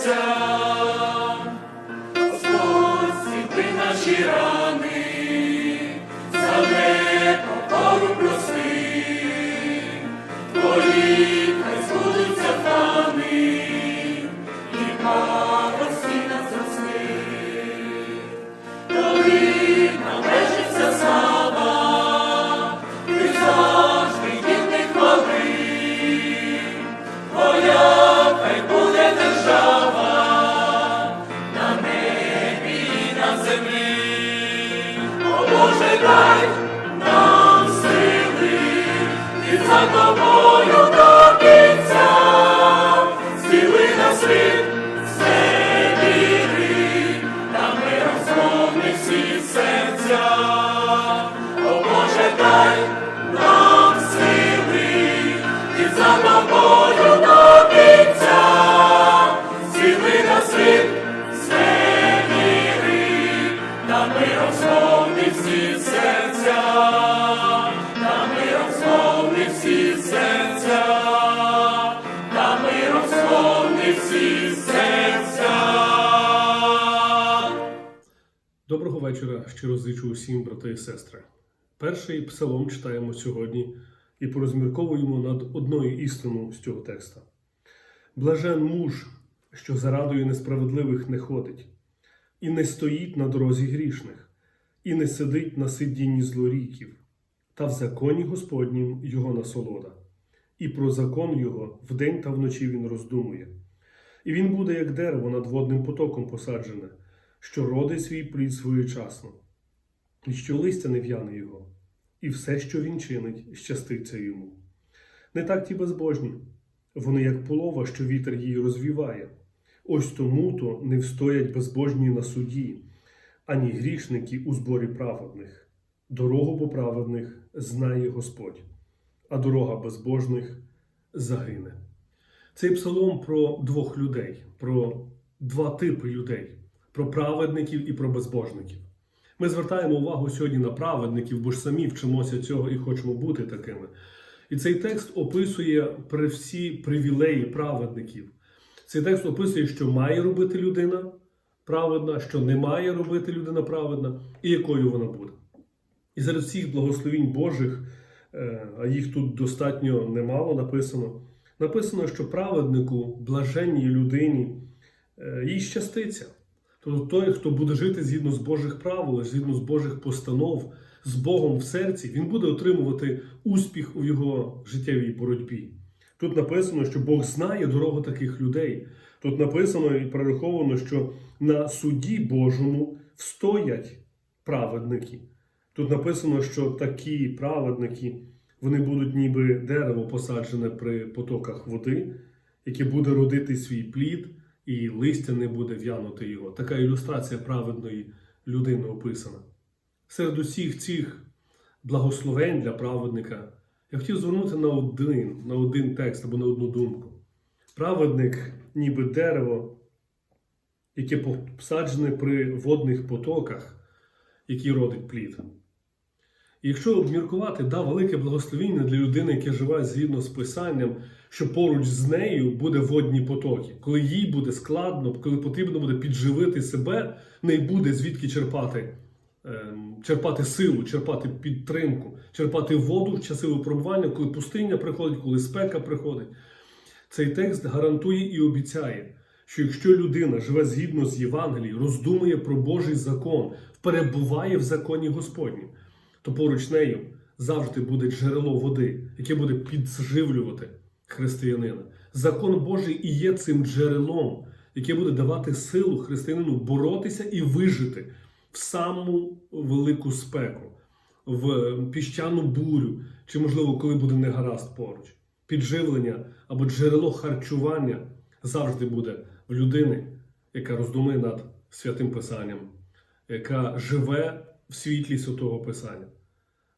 серця. Господь, світи наші рани, Доброго вечора, щиро зичу усім, брати і сестри. Перший псалом читаємо сьогодні і порозмірковуємо над одною істиною з цього текста. Блажен муж, що за радою несправедливих не ходить, і не стоїть на дорозі грішних, і не сидить на сидінні злоріків, та в законі Господнім його насолода, і про закон його вдень та вночі він роздумує. І він буде, як дерево над водним потоком посаджене, що родить свій плід своєчасно, і що листя не в'яне його, і все, що він чинить, щаститься йому. Не так ті безбожні, вони як полова, що вітер її розвіває. Ось тому то не встоять безбожні на суді, ані грішники у зборі праведних. Дорогу по праведних знає Господь, а дорога безбожних загине. Цей псалом про двох людей, про два типи людей, про праведників і про безбожників. Ми звертаємо увагу сьогодні на праведників, бо ж самі вчимося цього і хочемо бути такими. І цей текст описує при всі привілеї праведників. Цей текст описує, що має робити людина праведна, що не має робити людина праведна, і якою вона буде. І серед всіх благословінь Божих, е, а їх тут достатньо немало написано, написано, що праведнику, блаженній людині, е, їй щаститься. Тобто той, хто буде жити згідно з Божих правил, згідно з Божих постанов, з Богом в серці, він буде отримувати успіх у його життєвій боротьбі. Тут написано, що Бог знає дорогу таких людей. Тут написано і прораховано, що на суді Божому встоять праведники. Тут написано, що такі праведники вони будуть ніби дерево посаджене при потоках води, яке буде родити свій плід, і листя не буде в'янути його. Така ілюстрація праведної людини описана. Серед усіх цих благословень для праведника я хотів звернути на один, на один текст або на одну думку. Праведник, ніби дерево, яке посаджене при водних потоках, які родить плід. Якщо обміркувати, да, велике благословіння для людини, яка живе згідно з Писанням, що поруч з нею буде водні потоки. Коли їй буде складно, коли потрібно буде підживити себе, не буде звідки черпати, ем, черпати силу, черпати підтримку, черпати воду в часи випробування, коли пустиня приходить, коли спека приходить. Цей текст гарантує і обіцяє, що якщо людина живе згідно з Євангелією, роздумує про Божий закон, перебуває в законі Господнім, то поруч нею завжди буде джерело води, яке буде підживлювати християнина. Закон Божий і є цим джерелом, яке буде давати силу християнину боротися і вижити в саму велику спеку, в піщану бурю, чи, можливо, коли буде негаразд поруч. Підживлення або джерело харчування завжди буде в людини, яка роздумує над святим Писанням, яка живе в світлі Святого Писання.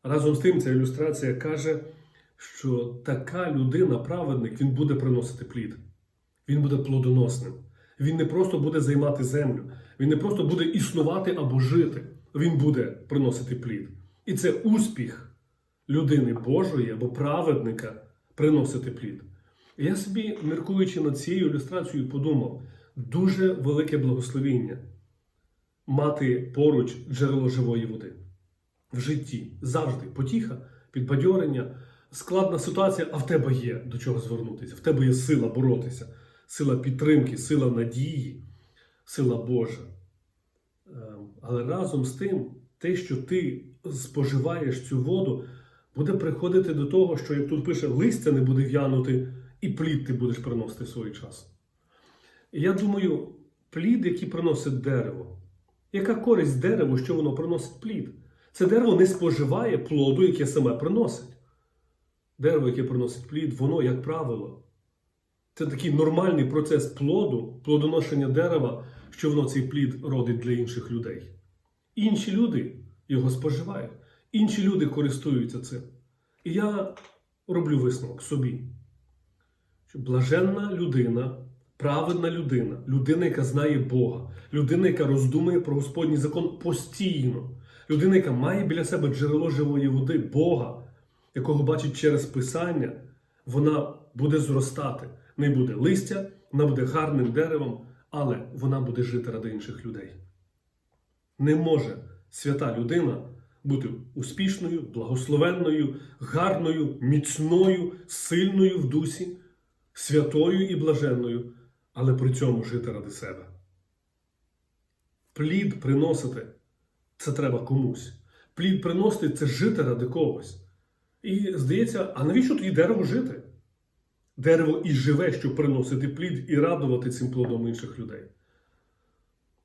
Разом з тим, ця ілюстрація каже, що така людина, праведник, він буде приносити плід. Він буде плодоносним. Він не просто буде займати землю, він не просто буде існувати або жити. Він буде приносити плід. І це успіх людини Божої або праведника приносити плід. Я собі, міркуючи над цією ілюстрацією, подумав: дуже велике благословіння мати поруч джерело живої води в житті. Завжди потіха, підбадьорення, складна ситуація, а в тебе є до чого звернутися. В тебе є сила боротися, сила підтримки, сила надії, сила Божа. Ем, Але разом з тим, те, що ти споживаєш цю воду, буде приходити до того, що як тут пише, листя не буде в'янути, і плід ти будеш приносити в свій час. І я думаю, плід, який приносить дерево. Яка користь дереву, що воно приносить плід? Це дерево не споживає плоду, яке саме приносить. Дерево, яке приносить плід, воно, як правило, це такий нормальний процес плоду, плодоношення дерева, що воно цей плід родить для інших людей. Інші люди його споживають, інші люди користуються цим. І я роблю висновок собі, що блаженна людина, праведна людина, людина, яка знає Бога, людина, яка роздумує про Господній закон постійно, людина, яка має біля себе джерело живої води, Бога, якого бачить через Писання, вона буде зростати. Не буде листя, вона буде гарним деревом, але вона буде жити ради інших людей. Не може свята людина бути успішною, благословенною, гарною, міцною, сильною в дусі, святою і блаженною, але при цьому жити ради себе. Плід приносити це треба комусь. Плід приносити це жити ради когось. І здається, а навіщо тоді дерево жити? Дерево і живе, щоб приносити плід і радувати цим плодом інших людей.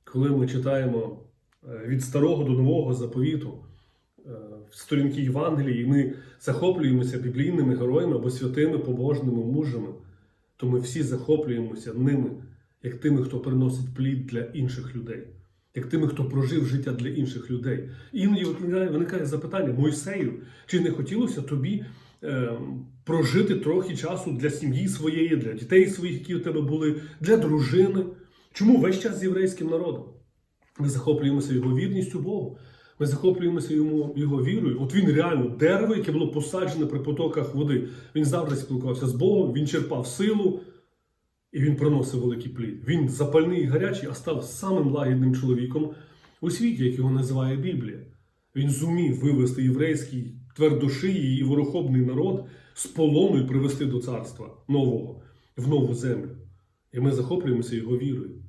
Коли ми читаємо е, від старого до нового заповіту е, сторінки Євангелії, і ми захоплюємося біблійними героями або святими побожними мужами, то ми всі захоплюємося ними, як тими, хто приносить плід для інших людей, як тими, хто прожив життя для інших людей. І іноді виникає, запитання: Мойсею, чи не хотілося тобі е, прожити трохи часу для сім'ї своєї, для дітей своїх, які у тебе були, для дружини? Чому весь час з єврейським народом? Ми захоплюємося його вірністю Богу. Ми захоплюємося йому його вірою. От він реально дерево, яке було посаджене при потоках води. Він завжди спілкувався з Богом, він черпав силу і він приносив великий плід. Він запальний і гарячий, а став самим лагідним чоловіком у світі, як його називає Біблія. Він зумів вивести єврейський твердошиї і ворохобний народ з полону і привести до царства нового, в нову землю. І ми захоплюємося його вірою.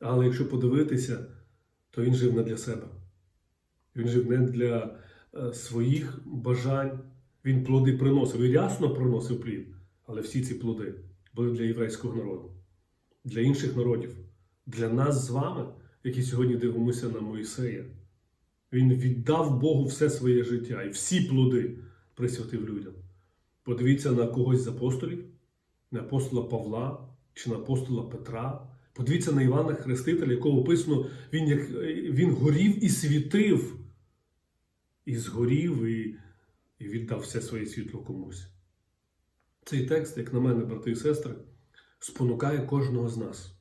Але якщо подивитися, то він жив не для себе. Він жив не для е, своїх бажань. Він плоди приносив. І рясно приносив плід. Але всі ці плоди були для єврейського народу, для інших народів, для нас з вами, які сьогодні дивимося на Моїсея. Він віддав Богу все своє життя і всі плоди присвятив людям. Подивіться на когось з апостолів, на апостола Павла чи на апостола Петра. Подивіться на Івана Хрестителя, якого описано, він, як, він горів і світив, і згорів, і, і віддав все своє світло комусь. Цей текст, як на мене, брати і сестри, спонукає кожного з нас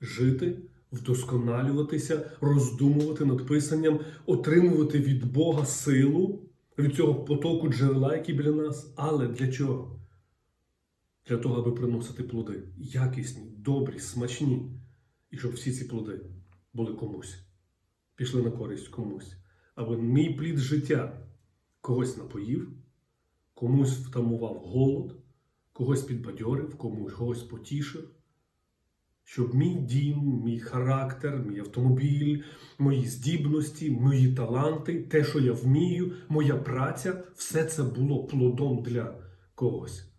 жити, вдосконалюватися, роздумувати над писанням, отримувати від Бога силу, від цього потоку джерела, який біля нас. Але для чого? Для того, аби приносити плоди якісні, добрі, смачні, і щоб всі ці плоди були комусь, пішли на користь комусь. Аби мій плід життя когось напоїв, комусь втамував голод, когось підбадьорив, комусь когось потішив. Щоб мій дім, мій характер, мій автомобіль, мої здібності, мої таланти, те, що я вмію, моя праця, все це було плодом для когось.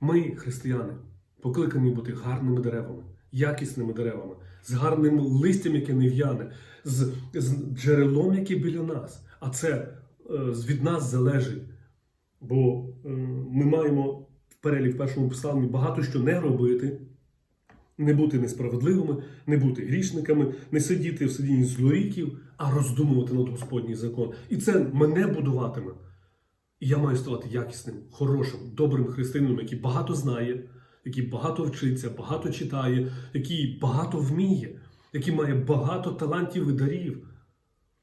Ми, християни, покликані бути гарними деревами, якісними деревами, з гарним листям, яке не в'яне, з, з джерелом, яке біля нас. А це е, від нас залежить. Бо е, ми маємо перелік першому псалмі багато що не робити, Не бути несправедливими, не бути грішниками, не сидіти в сидінні злоріків, а роздумувати над Господній закон. І це мене будуватиме. І я маю ставати якісним, хорошим, добрим християнином, який багато знає, який багато вчиться, багато читає, який багато вміє, який має багато талантів і дарів.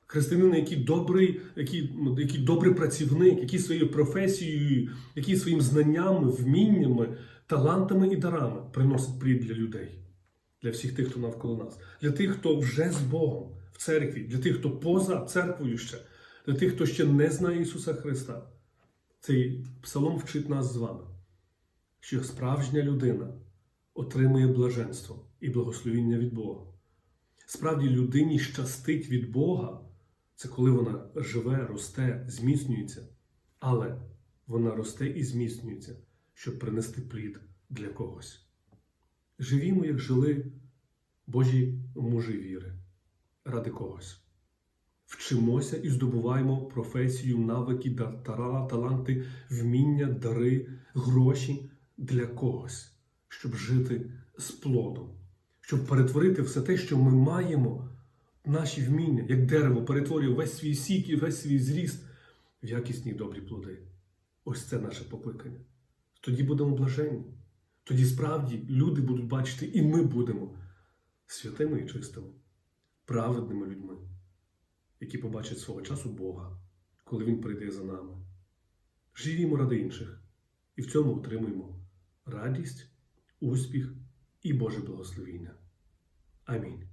Християнин, який добрий, який, який добрий працівник, який своєю професією, який своїм знаннями, вміннями, талантами і дарами приносить плід для людей, для всіх тих, хто навколо нас, для тих, хто вже з Богом в церкві, для тих, хто поза церквою ще, для тих, хто ще не знає Ісуса Христа. Цей псалом вчить нас з вами, що справжня людина отримує блаженство і благословіння від Бога. Справді людині щастить від Бога, це коли вона живе, росте, зміцнюється, але вона росте і зміцнюється, щоб принести плід для когось. Живімо, як жили Божі мужі віри ради когось. Вчимося і здобуваємо професію, навики, таланти, вміння, дари, гроші для когось, щоб жити з плодом, щоб перетворити все те, що ми маємо, наші вміння, як дерево перетворює весь свій сік і весь свій зріст в якісні добрі плоди. Ось це наше покликання. Тоді будемо блаженні. Тоді справді люди будуть бачити, і ми будемо святими і чистими, праведними людьми, які побачать свого часу Бога, коли Він прийде за нами. Живімо ради інших і в цьому отримуємо радість, успіх і Боже благословіння. Амінь.